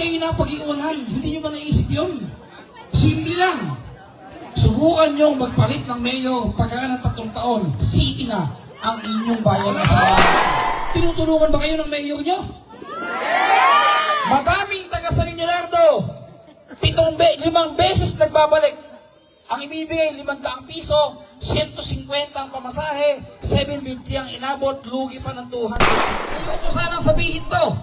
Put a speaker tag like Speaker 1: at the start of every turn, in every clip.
Speaker 1: kayo napag-iunan? Hindi nyo ba naisip yun? Simple lang. Subukan nyo magpalit ng mayor pagka ng tatlong taon. City na ang inyong bayan na sa bayan. Tinutulungan ba kayo ng mayor nyo? Madaming taga San Leonardo. Pitong be, limang beses nagbabalik. Ang ibibigay, limang piso, 150 ang pamasahe, 750 ang inabot, lugi pa ng 200. Ayoko sanang sabihin to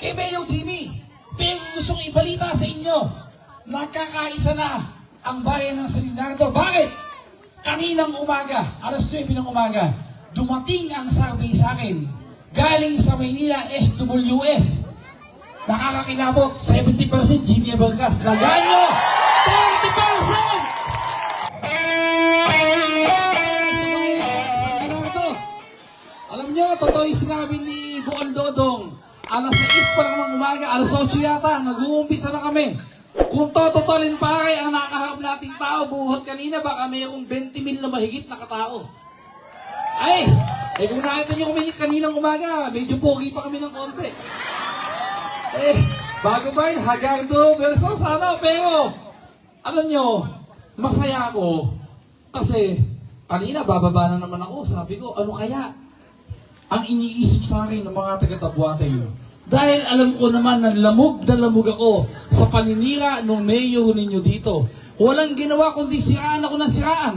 Speaker 1: kay Mayor Jimmy. Pero gustong ibalita sa inyo, nakakaisa na ang bayan ng San Leonardo. Bakit? Kaninang umaga, alas 9 ng umaga, dumating ang survey sa akin. Galing sa Maynila SWS. Nakakakilabot, 70% Jimmy Abargas. Lagaan nyo, 30%! Sa bayan, sa Leonardo. Alam nyo, totoo yung sinabi ni Buol Dodong. Alas 6 pa lang ng umaga, alas 8 yata, nag-uumpisa na kami. Kung tototolin pare ang nakaharap nating tao, buhot kanina, baka mayroong 20 mil na mahigit na katao. Ay, eh kung nakita nyo kami kaninang umaga, medyo pogi pa kami ng konti. Eh, bago ba yun, Hagardo versus ano, pero, alam nyo, masaya ako, kasi, kanina bababa na naman ako, sabi ko, ano kaya? Ang iniisip sa akin ng mga taga-Tabuatay Dahil alam ko naman na lamog na lamog ako sa paninira ng mayor ninyo dito. Walang ginawa kundi siraan ako ng siraan.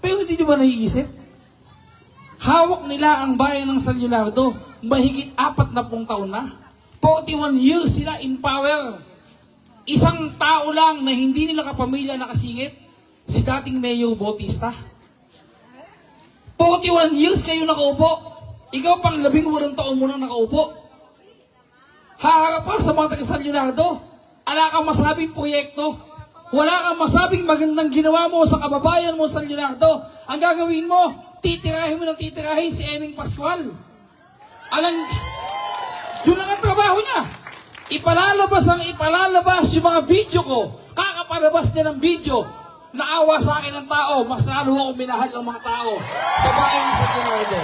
Speaker 1: Pero hindi nyo ba naiisip? Hawak nila ang bayan ng San Leonardo. Mahigit apat na pong taon na. 41 years sila in power. Isang tao lang na hindi nila kapamilya nakasingit, si dating Mayor Bautista. 41 years kayo nakaupo. Ikaw pang labing walang taon mo nang nakaupo. Haharap ka sa mga taga San Leonardo. Ala kang masabing proyekto. Wala kang masabing magandang ginawa mo sa kababayan mo sa San Leonardo. Ang gagawin mo, titirahin mo ng titirahin si Eming Pascual. Alang, yun lang ang trabaho niya. Ipalalabas ang ipalalabas yung mga video ko. Kakapalabas niya ng video. Naawa sa akin ng tao. Mas lalo ako minahal ng mga tao sa bayan sa Leonardo.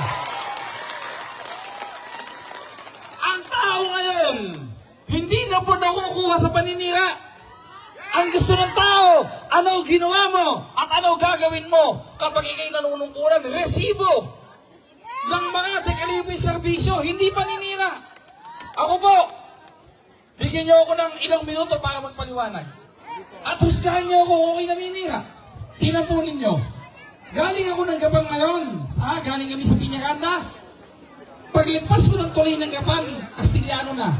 Speaker 1: Ang tao ngayon, hindi na po nakukuha sa paninira. Ang gusto ng tao, ano ginawa mo at ano gagawin mo kapag ikay nanunungkulan, resibo ng mga dekalibre serbisyo, hindi paninira. Ako po, bigyan niyo ako ng ilang minuto para magpaliwanag. At husgahan niyo ako kung ako'y naninira. Tinapunin niyo. Galing ako ng Gabang ngayon. Ha? Galing kami sa Piñaranda. Paglipas ko ng tuloy ng Gapan, Castellano na.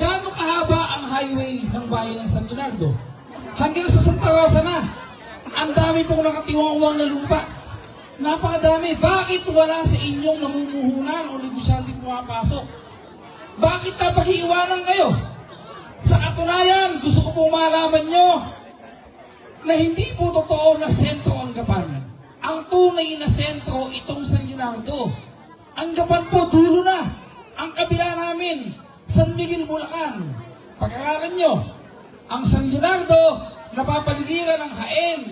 Speaker 1: Gaano kahaba ang highway ng bayan ng San Leonardo? Hanggang sa Santa Rosa na. Ang dami pong nakatiwangwang na lupa. Napakadami. Bakit wala sa inyong namumuhunan o negosyante pumapasok? Bakit napag-iiwanan kayo? Sa katunayan, gusto ko pong malaman nyo na hindi po totoo na sentro ang Gapan. Ang tunay na sentro itong San Leonardo. Ang Gapan po, dulo na. Ang kabila namin, San Miguel, Bulacan. Pag-aralan nyo, ang San Leonardo, napapaligiran ng Haen,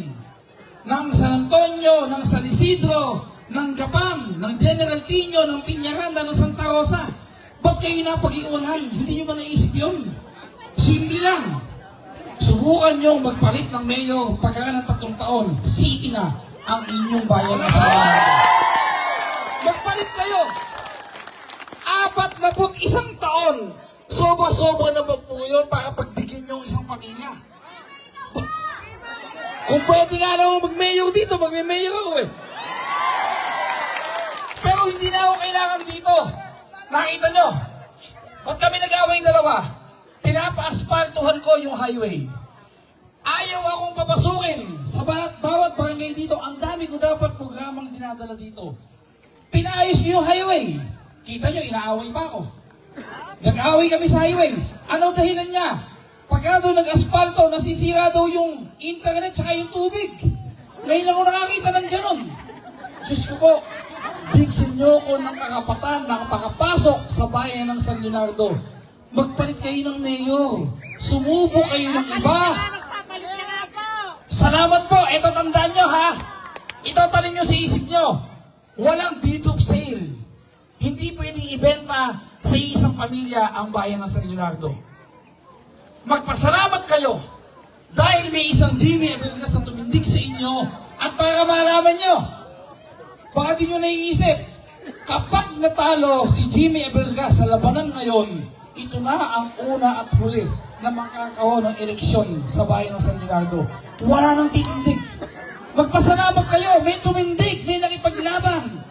Speaker 1: ng San Antonio, ng San Isidro, ng Gapan, ng General Pino, ng Piñaranda, ng Santa Rosa. Ba't kayo napag-iunan? Hindi nyo ba naisip yun? Simple lang. Subukan nyo magpalit ng mayor pagka ng tatlong taon, city na ang inyong bayan sa bayan. Magpalit kayo. Apat na put isang taon. Sobra-sobra na ba po yun para pagbigyan nyo ang isang pamilya? Kung pwede nga na ako mag-mayor dito, mag-mayor ako eh. Pero hindi na ako kailangan dito. Nakita nyo? Ba't kami nag-away dalawa? Pinapa-aspaltuhan ko yung highway. Ayaw akong papasukin sa bawat barangay dito. Ang dami ko dapat programang dinadala dito. Pinaayos niyo yung highway. Kita nyo, inaaway pa ako. Nag-away kami sa highway. Ano dahilan niya? Pagka daw nag-asfalto, nasisira daw yung internet saka yung tubig. Ngayon lang ako nakakita ng ganun. Diyos ko po, bigyan niyo ko ng karapatan na makapasok sa bayan ng San Leonardo. Magpalit kayo ng mayor. Sumubo kayo ng iba. Salamat po. Ito tandaan nyo ha. Ito tanin nyo sa isip nyo. Walang deed of sale. Hindi pwedeng ibenta sa isang pamilya ang bayan ng San Leonardo. magpasalamat kayo dahil may isang Jimmy Abelgas na tumindig sa inyo at para malaman nyo, baka di nyo naiisip, kapag natalo si Jimmy Abelgas sa labanan ngayon, ito na ang una at huli na makakawa ng eleksyon sa bayan ng San Leonardo. Wala nang titindig. Magpasalamat kayo, may tumindig, may nakipaglaban.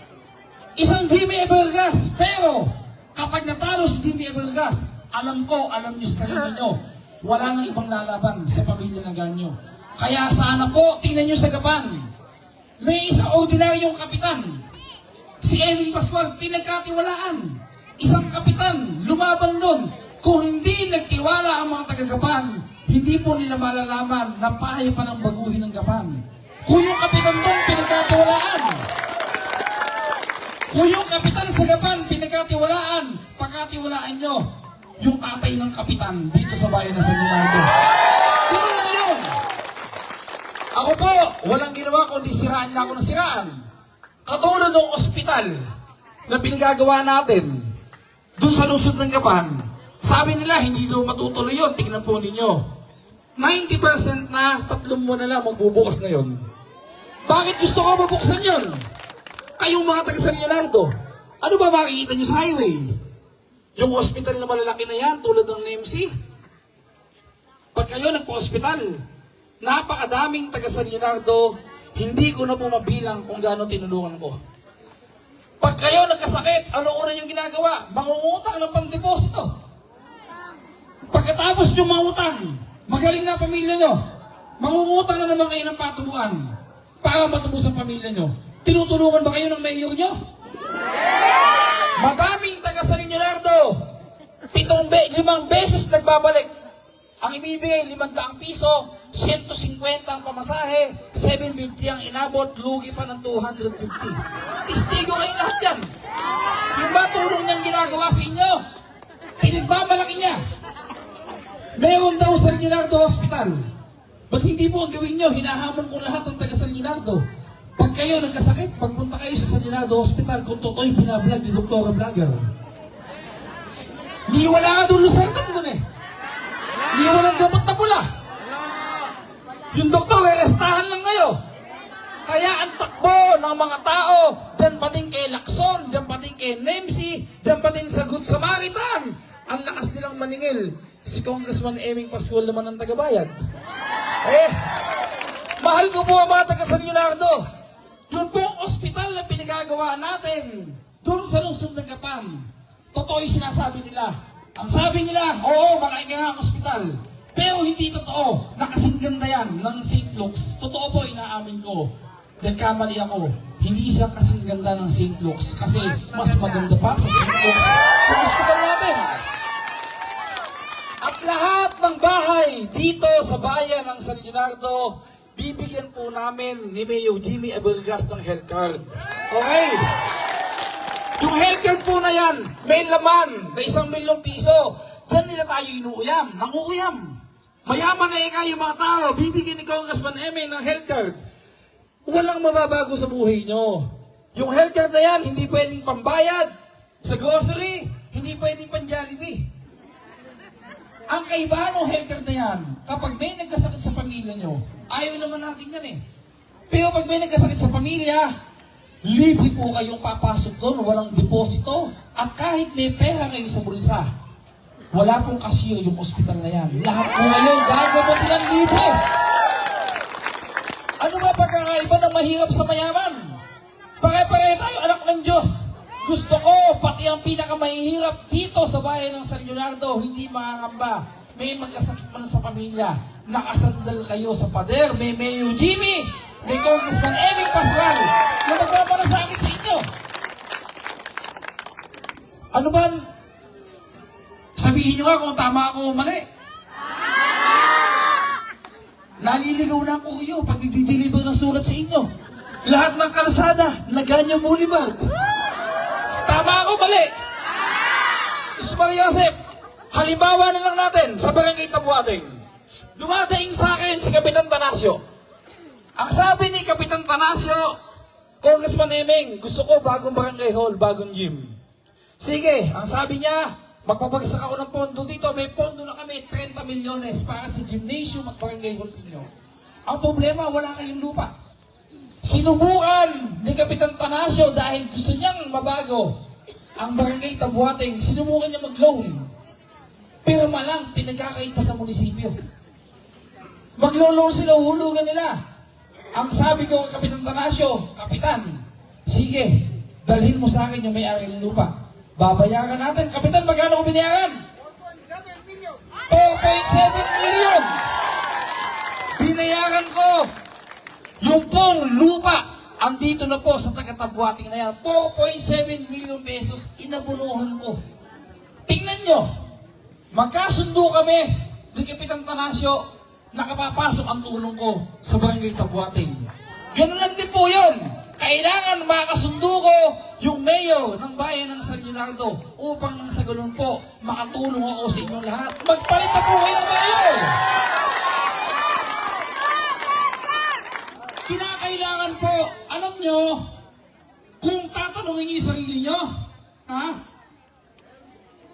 Speaker 1: Isang Jimmy Abelgas, pero kapag natalo si Jimmy Abelgas, alam ko, alam niyo sa sarili niyo, wala nang ibang lalaban sa pamilya ng ganyo. Kaya sana po, tingnan niyo sa gapan. May isang ordinaryong kapitan, si Emil Pascual, pinagkatiwalaan. Isang kapitan, lumaban doon. Kung hindi nagtiwala ang mga taga-Gapan, hindi po nila malalaman na paya pa ng baguhin ng Gapan. Kung yung kapitan doon, pinagkatiwalaan. Kung yung kapitan sa Gapan, pinagkatiwalaan, pagkatiwalaan nyo, yung tatay ng kapitan dito sa bayan ng San Leonardo. Sino na yun? Ako po, walang ginawa kundi siraan na ako ng siraan. Katulad ng ospital na pinagagawa natin dun sa lusod ng Gapan, sabi nila, hindi daw matutuloy yun. Tingnan po ninyo. 90% na, tatlong mo na lang magbubukas na yun. Bakit gusto ko mabuksan yun? Kayong mga taga San Leonardo, ano ba makikita nyo sa highway? Yung hospital na malalaki na yan, tulad ng NMC. Pag kayo nagpa-hospital, napakadaming taga San Leonardo, hindi ko na po mabilang kung gaano tinulungan ko. Pag kayo nagkasakit, ano una yung ginagawa? Mangungutang ng pang-deposito. Pagkatapos nyo mangutang, magaling na pamilya nyo, mangungutang na naman kayo ng patubuan para matubos ang pamilya nyo. Tinutulungan ba kayo ng mayor nyo? Madaming taga San Leonardo, pitong be, limang beses nagbabalik. Ang ibibigay, limang piso, 150 ang pamasahe, 750 ang inabot, lugi pa ng 250. Tistigo kayo lahat yan. Yung ba tulong niyang ginagawa sa inyo? Pinagmamalaki niya. Meron daw sa Leonardo Hospital. Ba't hindi po ang gawin nyo? Hinahamon ko lahat ng taga San Leonardo. Pag kayo nagkasakit, pagpunta kayo sa San Leonardo Hospital, kung totoo yung binablog ni Dr. Vlogger. Ni wala ka doon Luzertan doon eh. Ni walang gamot na pula. Yung doktor, restahan lang kayo. Kaya ang takbo ng mga tao, dyan pa din kay Lacson, dyan pa din kay Nemsi, dyan pa din sa Good Samaritan. Ang lakas nilang maningil. Si Congressman Eming Pascual naman ang tagabayad. Eh, mahal ko po ang mga taga San Leonardo. Yun po ang ospital na pinagagawa natin. Doon sa lungsod ng Gapan. Totoo yung sinasabi nila. Ang sabi nila, oo, malaki nga ospital. Pero hindi totoo. Nakasingganda yan ng St. Luke's. Totoo po, inaamin ko. Nagkamali ako. Hindi siya kasing ganda ng St. Luke's. Kasi mas maganda pa sa St. Luke's ang ospital natin. At lahat ng bahay dito sa bayan ng San Leonardo, bibigyan po namin ni Mayor Jimmy Abelgas ng health card. Okay? Yung health card po na yan, may laman na isang milyong piso. Diyan nila tayo inuuyam, nanguuyam. Mayaman na ika yung mga tao, bibigyan ni Congressman Eme ng health card. Walang mababago sa buhay nyo. Yung health card na yan, hindi pwedeng pambayad. Sa grocery, hindi pwedeng pang Jollibee. Ang kaibahan ng health card na yan, kapag may nagkasakit sa pamilya nyo, ayaw naman natin yan eh. Pero pag may nagkasakit sa pamilya, libre po kayong papasok doon, walang deposito. At kahit may pera kayo sa bulsa, wala pong cashier yung ospital na yan. Lahat po kayo gagabatin ng libre. Ano ba pagkakaiba ng mahirap sa mayaman? Pare-pare tayo anak ng Diyos. Gusto ko, pati ang pinakamahihirap dito sa bayan ng San Leonardo, hindi makakamba. May magkasakit man sa pamilya. Nakasandal kayo sa pader. May Mayor Jimmy, may Congressman Eming Pascual na magpapalasakit sa inyo. Ano ba? Sabihin nyo nga kung tama ako o mali. Naliligaw na ako kayo pag nagdi-deliver ng sulat sa inyo. Lahat ng kalsada, naganya Boulevard. Tama ako, mali. Ismang Yosef, halimbawa na lang natin sa barangay Tabuating. Dumadaing sa akin si Kapitan Tanasio. Ang sabi ni Kapitan Tanasio, Congressman Emeng, gusto ko bagong barangay hall, bagong gym. Sige, ang sabi niya, Magpabagsak ako ng pondo dito. May pondo na kami, 30 milyones para sa gymnasium at barangay hall ninyo. Ang problema, wala kayong lupa. Sinubukan ni Kapitan Tanasio dahil gusto niyang mabago ang barangay Tabuating. Sinubukan niya mag-loan. Pero malang, pinagkakait pa sa munisipyo. Maglolo sila, uhulugan nila. Ang sabi ko kay Kapitan Tanasio, Kapitan, sige, dalhin mo sa akin yung may-ari ng lupa. Babayaran natin. Kapitan, magkano ko binayaran? 4.7 million. Binayaran ko. Yung pong lupa, andito na po sa taga-tabuating na yan. 4.7 million pesos, inabunuhan ko. Tingnan nyo, magkasundo kami, di Kapitan Tanasio, nakapapasok ang tulong ko sa barangay Tabuating. Ganun lang din po yun. Kailangan makasundo ko yung mayor ng bayan ng San Leonardo upang nang sa ganun po, makatulong ako sa inyong lahat. Magpalit na po kayo ng mayor! Kinakailangan po, alam nyo, kung tatanungin niyo yung sarili nyo, ha?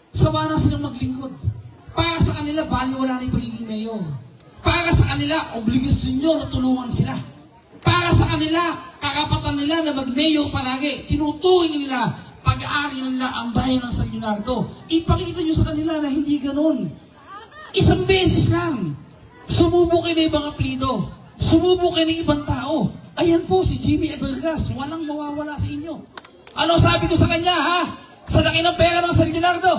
Speaker 1: Sawa na silang maglingkod. Para sa kanila, bali wala na yung pagiging mayor. Para sa kanila, obligasyon nyo na tulungan sila. Para sa kanila, kakapatan nila na mag-mayor palagi. Tinuturing nila, pag-aari na nila ang bayan ng San Leonardo. Ipakita nyo sa kanila na hindi ganon. Isang beses lang. Sumubok kayo ng ibang aplido. Sumubok kayo ng ibang tao. Ayan po si Jimmy Ebergas. Walang mawawala sa inyo. Ano sabi ko sa kanya, ha? Sa laki ng pera ng San Leonardo.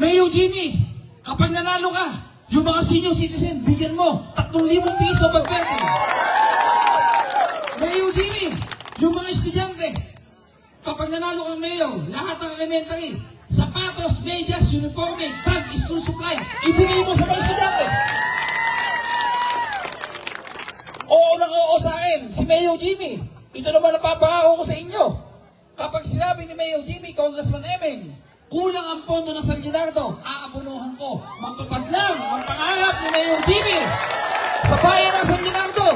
Speaker 1: Mayo Jimmy, kapag nanalo ka, yung mga senior citizen, bigyan mo 3,000 piso pagperte. Mayo Jimmy, yung mga estudyante, kapag nanalo kang mayo, lahat ng elementary, sapatos, medyas, uniforme, bag, school supply, ibigay mo sa mga estudyante. Oo nang oo sa akin, si Mayo Jimmy. Ito naman napapangako ko sa inyo. Kapag sinabi ni Mayo Jimmy, Congressman Emeng, kulang ang pondo ng San Leonardo, aabunuhan ko. Magtupad lang ang pangarap ni Mayo Jimmy sa bayan ng San Leonardo.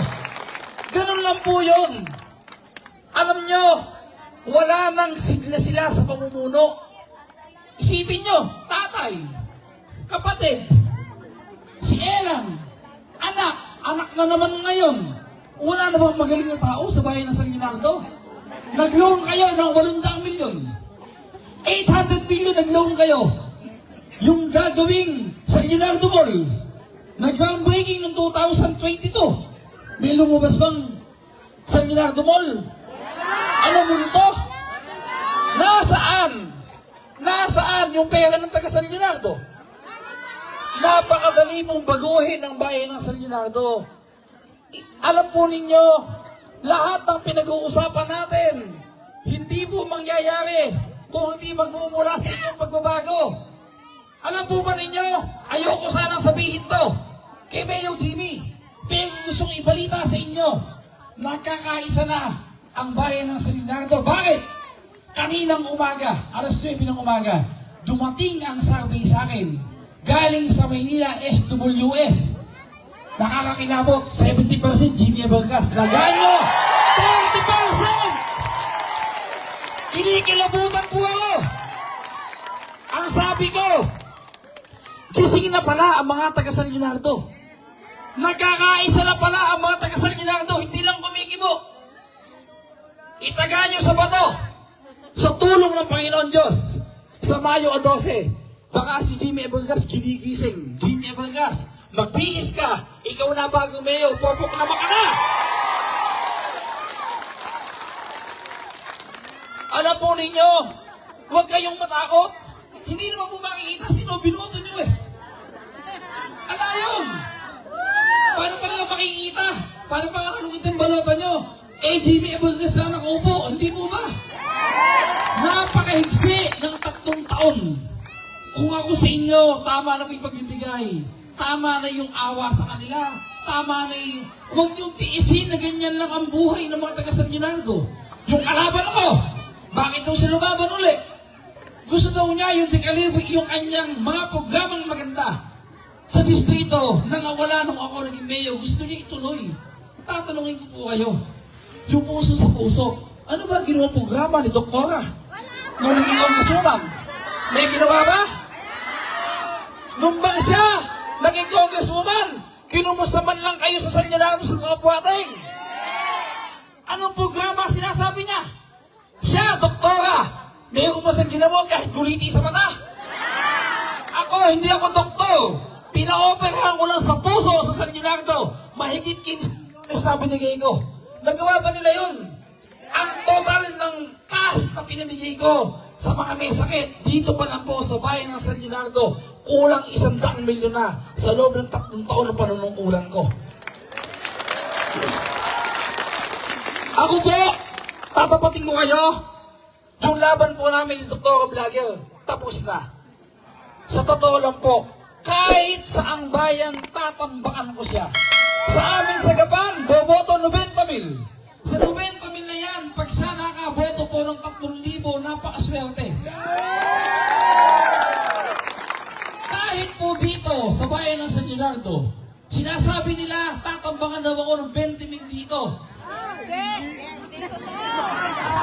Speaker 1: Ganun lang po yun. Alam nyo, wala nang sigla sila sa pamumuno. Isipin nyo, tatay, kapatid, si Elan, anak, anak na naman ngayon. Wala na bang magaling na tao sa bayan ng San Leonardo? Nag-loan kayo ng 800 milyon. 800 million nag-loan kayo. Yung gagawing San Leonardo Mall, nag-groundbreaking ng 2022. May lumabas bang San Leonardo Mall? Alam mo nito? Nasaan? Nasaan yung pera ng taga San Leonardo? Napakadali mong baguhin ang bayan ng. I- Alam po ninyo, lahat ng pinag-uusapan natin, hindi po mangyayari kung hindi magmumula sa inyong pagbabago. Alam po ba ninyo, ayoko sanang sabihin to kay Mayo Jimmy, pero gustong ibalita sa inyo, nakakaisa na ang bayan ng San Leonardo. Bakit? Kaninang umaga, alas 9 ng umaga, dumating ang survey sa akin galing sa Maynila SWS. Nakakakilabot, 70% Jimmy Ebergas. Lagaan nyo, 30%! Kinikilabutan po ako. Ang sabi ko, gising na pala ang mga taga San Leonardo. Nagkakaisa na pala ang mga taga San Leonardo, hindi lang kumikibo. Itaga nyo sa bato. Sa tulong ng Panginoon Diyos. Sa Mayo 12, baka si Jimmy Ebergas ginigising. Jimmy Ebergas, magbihis ka. Ikaw na bagong mayo, popok naman ka na. Alam po ninyo, huwag kayong matakot. Hindi naman po makikita sino binoto nyo eh. Ala yun. Paano pa nila makikita? Paano pa kakalungkit yung balota nyo? Eh, Jimmy Ebergas na nakaupo. Tama na po yung pagbibigay. Tama na yung awa sa kanila. Tama na yung... Huwag yung tiisin na ganyan lang ang buhay ng mga taga San Leonardo. Yung kalaban ko, bakit daw siya lumaban uli? Gusto daw niya yung tikalibo, yung kanyang mga programang maganda sa distrito na nawala nung ako naging mayor. Gusto niya ituloy. Tatanungin ko po kayo, yung puso sa puso, ano ba ginawa programa ni Doktora? Nung naging congresswoman? May ginawa ba? Nung bang siya, naging congresswoman, kinumusta man lang kayo sa Salinato sa mga buhating? Anong programa sinasabi niya? Siya, doktora, mo sa ginamot kahit guliti sa mata. Ako, hindi ako doktor. Pinaoperahan ko lang sa puso sa San Leonardo. Mahigit kinis na binigay ko. Nagawa ba nila yun? Ang total ng cash na pinamigay ko sa mga may sakit, dito pa lang po sa bayan ng San Leonardo, kulang isang daang milyon na sa loob ng tatlong taon na panunungkulan ko. Ako po, tatapatin ko kayo, yung laban po namin ni Dr. Vlogger, tapos na. Sa totoo lang po, kahit saang bayan, tatambakan ko siya. Sa amin sa Gapan, boboto 90 mil. Sa 90 mil na yan, pag siya nakaboto po ng 3,000, napakaswerte. Kahit po dito, sa bayan ng San Leonardo, sinasabi nila, tatambangan daw ako ng 20 mil dito.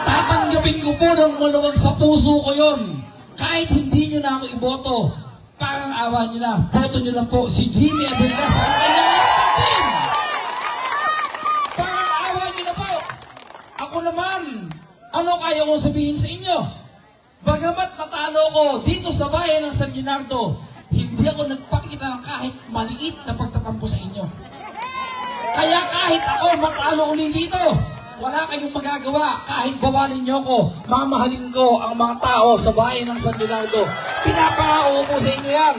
Speaker 1: Tatanggapin ko po ng maluwag sa puso ko yon. Kahit hindi nyo na ako iboto, parang awa nyo na, boto nyo lang po si Jimmy Abunda sa kanyang team. Parang awa nyo na po. Ako naman, ano kaya kong sabihin sa inyo? Bagamat natalo ko dito sa bayan ng San Leonardo, hindi ako nagpakita ng kahit maliit na pagtatampo sa inyo. Kaya kahit ako matalo uli dito, wala kayong magagawa. Kahit bawalin niyo ako, mamahalin ko ang mga tao sa bayan ng San Leonardo. Pinapangako ko sa inyo yan.